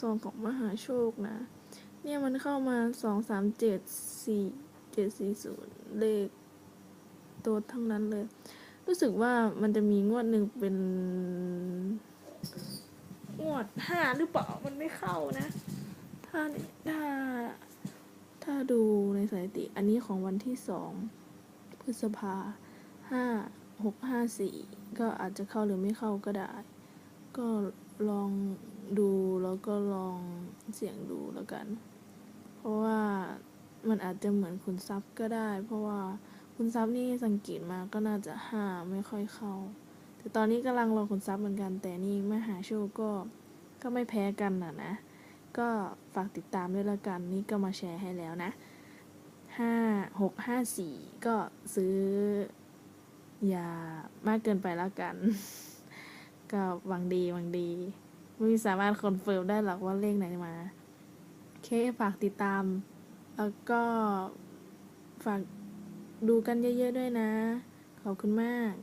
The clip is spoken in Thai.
ซองของมหาโชคนะ เนี่ยมันเข้ามาสองสามเจ็ดสี่เจ็ดสี่ศูนย์เลขตัวทั้งนั้นเลย รู้สึกว่ามันจะมีงวดหนึ่งเป็น งวดห้าหรือเปล่า มันไม่เข้านะ ถ้าถ้า ถ้าดูในสถิติ อันนี้ของวันที่สองพฤษภาห้าหกห้าสี่ก็อาจจะเข้าหรือไม่เข้าก็ได้ ก็ลอง ก็ลองเสี่ยงดูแล้วกัน เพราะว่ามันอาจจะเหมือนคุณซับก็ได้ เพราะว่าคุณซับนี่สังเกตมาก็น่าจะห้าไม่ค่อยเข้า แต่ตอนนี้กำลังรอคุณซับเหมือนกัน แต่นี่มหาโชคก็ก็ไม่แพ้กันนะนะ ก็ฝากติดตามด้วยละกัน นี่ก็มาแชร์ให้แล้วนะห้าหกห้าสี่ก็ซื้อ อย่ามากเกินไปแล้วกัน ก็หวังดีหวังดี ไม่สามารถคอนเฟิร์มได้หรอกว่าเลขไหนมาโอเคฝากติดตาม แล้วก็ฝากดูกันเยอะๆด้วยนะ ขอบคุณมาก